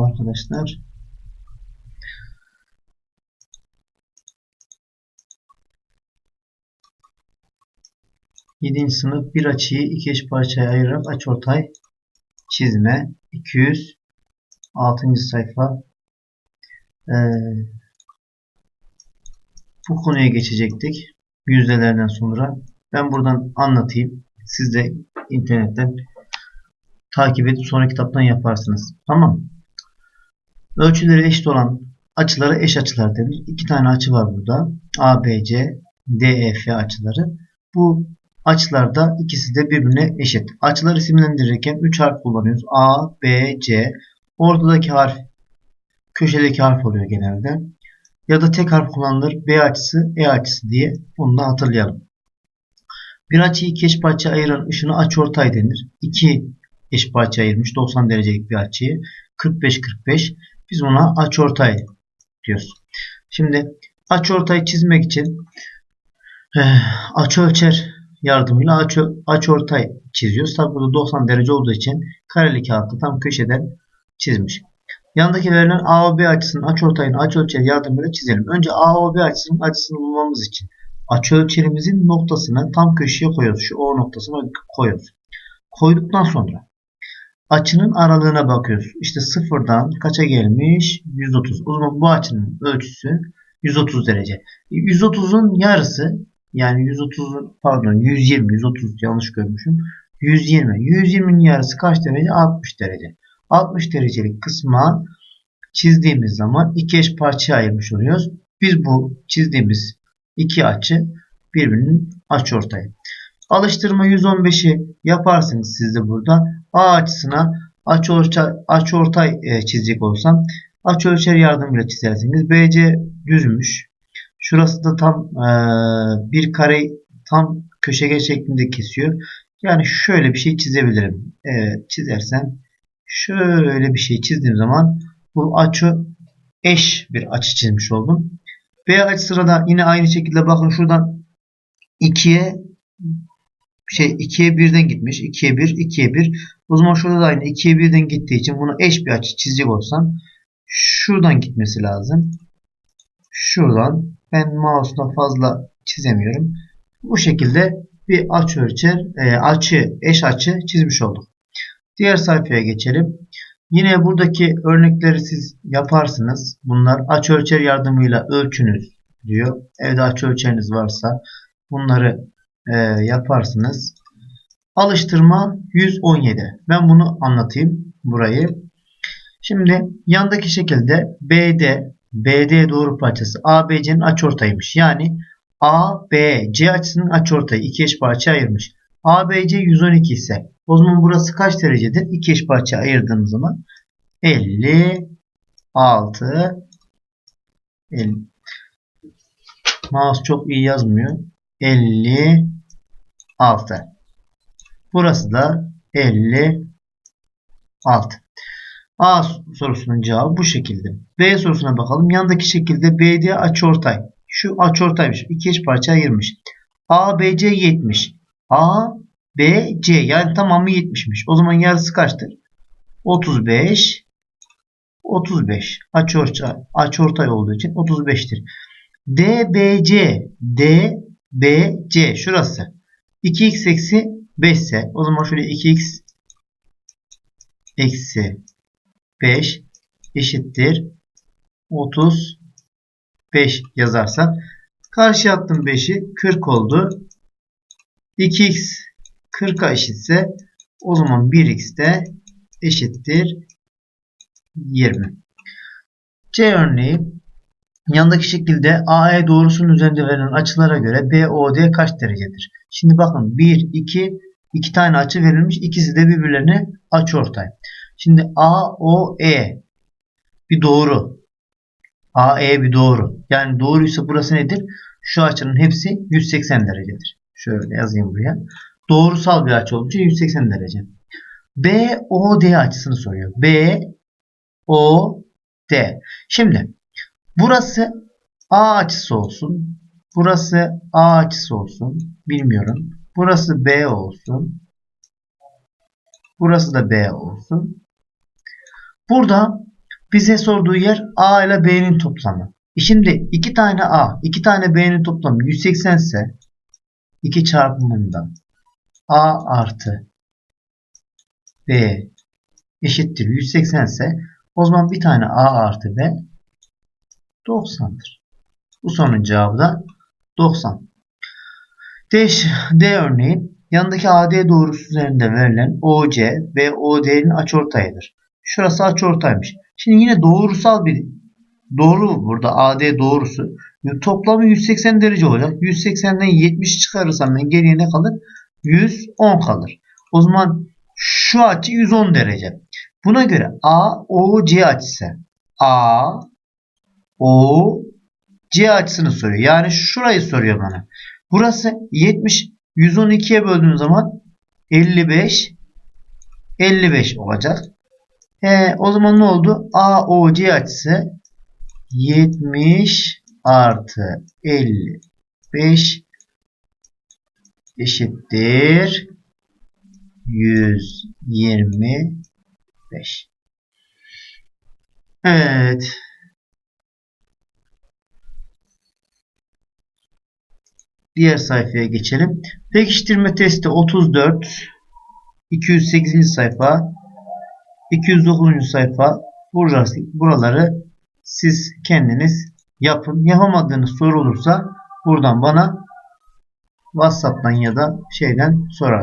arkadaşlar. Yedinci sınıf bir açıyı iki eş parçaya ayırarak açıortay çizme 200 6. sayfa. Ee, bu konuya geçecektik yüzdelerden sonra. Ben buradan anlatayım. Siz de internetten takip edip sonra kitaptan yaparsınız. Tamam ölçüleri eşit olan açılara eş açılar denir iki tane açı var burada ABC DEF açıları bu açılarda ikisi de birbirine eşit. Açıları isimlendirirken 3 harf kullanıyoruz. A, B, C. Ortadaki harf köşedeki harf oluyor genelde. Ya da tek harf kullanılır. B açısı, E açısı diye bunu da hatırlayalım. Bir açıyı iki eş parçaya ayıran ışını açıortay denir. İki eş parçaya ayırmış 90 derecelik bir açıyı 45-45 biz buna açıortay diyoruz. Şimdi açıortay çizmek için eh, açıölçer yardımıyla açı, açıortay çiziyoruz. Tabi burada 90 derece olduğu için kareli kağıtta tam köşeden çizmiş. Yandaki verilen A ve B açısının açıortayını açıölçer yardımıyla çizelim. Önce A ve B açısının açısını bulmamız için açıölçerimizin noktasını tam köşeye koyuyoruz. Şu O noktasına koyuyoruz. Koyduktan sonra açının aralığına bakıyoruz. İşte sıfırdan kaça gelmiş? 130. O zaman bu açının ölçüsü 130 derece. 130'un yarısı yani 130 pardon 120 130 yanlış görmüşüm. 120. 120'nin yarısı kaç derece? 60 derece. 60 derecelik kısma çizdiğimiz zaman iki eş parçaya ayırmış oluyoruz. Biz bu çizdiğimiz iki açı birbirinin açıortayı. Alıştırma 115'i yaparsınız siz de burada. A açısına açıortay, açıortay e, çizecek olsam açıölçer yardımıyla çizersiniz. BC düzmüş. Şurası da tam e, bir kare tam köşegen şeklinde kesiyor. Yani şöyle bir şey çizebilirim. Evet, çizersem şöyle bir şey çizdiğim zaman bu açı eş bir açı çizmiş oldum. B açısına da yine aynı şekilde bakın şuradan 2'ye şey 2'ye 1'den gitmiş. 2'ye 1, 2'ye 1. O zaman şurada da aynı 2'ye 1'den gittiği için bunu eş bir açı çizecek olsam şuradan gitmesi lazım. Şuradan ben mouse'la fazla çizemiyorum. Bu şekilde bir açı ölçer, e, açı, eş açı çizmiş olduk. Diğer sayfaya geçelim. Yine buradaki örnekleri siz yaparsınız. Bunlar açı ölçer yardımıyla ölçünüz diyor. Evde açı ölçeriniz varsa bunları e, yaparsınız. Alıştırma 117. Ben bunu anlatayım burayı. Şimdi yandaki şekilde BD BD doğru parçası ABC'nin açıortayıymış. Yani ABC açısının açıortayı iki eş parça ayırmış. ABC 112 ise o zaman burası kaç derecedir? İki eş parça ayırdığımız zaman 56 50. Mouse çok iyi yazmıyor. 56 Burası da 56 A sorusunun cevabı bu şekilde. B sorusuna bakalım. Yandaki şekilde BD açıortay. Şu açıortaymış. İki eş parça ayırmış. ABC 70. A, B, C. Yani tamamı 70'miş. O zaman yarısı kaçtır? 35. 35. Açıortay, açıortay olduğu için 35'tir. DBC. DBC. Şurası. 2x eksi 5 ise o zaman şöyle 2x eksi 5 eşittir 35 yazarsak karşı attım 5'i 40 oldu. 2x 40'a eşitse o zaman 1x de eşittir 20. C örneği yandaki şekilde AE doğrusunun üzerinde verilen açılara göre BOD kaç derecedir? Şimdi bakın 1, 2, 2 tane açı verilmiş. İkisi de birbirlerine açıortay. Şimdi AOE bir doğru. AE bir doğru. Yani doğruysa burası nedir? Şu açının hepsi 180 derecedir. Şöyle yazayım buraya. Doğrusal bir açı olduğu için 180 derece. BOD açısını soruyor. BOD. Şimdi burası A açısı olsun. Burası A açısı olsun. Bilmiyorum. Burası B olsun. Burası da B olsun. Burada Bize sorduğu yer A ile B'nin toplamı. E Şimdi iki tane A, iki tane B'nin toplamı 180 ise 2 çarpımında A artı B eşittir 180 ise o zaman bir tane A artı B 90'dır. Bu sorunun cevabı da 90. D, D örneği yanındaki AD doğrusu üzerinde verilen OC ve OD'nin açıortayıdır. Şurası açıortaymış. Şimdi yine doğrusal bir doğru burada AD doğrusu. Toplamı 180 derece olacak. 180'den 70 çıkarırsam ben geriye ne kalır? 110 kalır. O zaman şu açı 110 derece. Buna göre AOC açısı A O C açısını soruyor. Yani şurayı soruyor bana. Burası 70 112'ye böldüğüm zaman 55 55 olacak. E, o zaman ne oldu? AOC açısı 70 artı 55 eşittir 125. Evet. Diğer sayfaya geçelim. Pekiştirme testi 34 208. sayfa 209. sayfa burası, buraları siz kendiniz yapın. Yapamadığınız soru olursa buradan bana WhatsApp'tan ya da şeyden sorarsınız.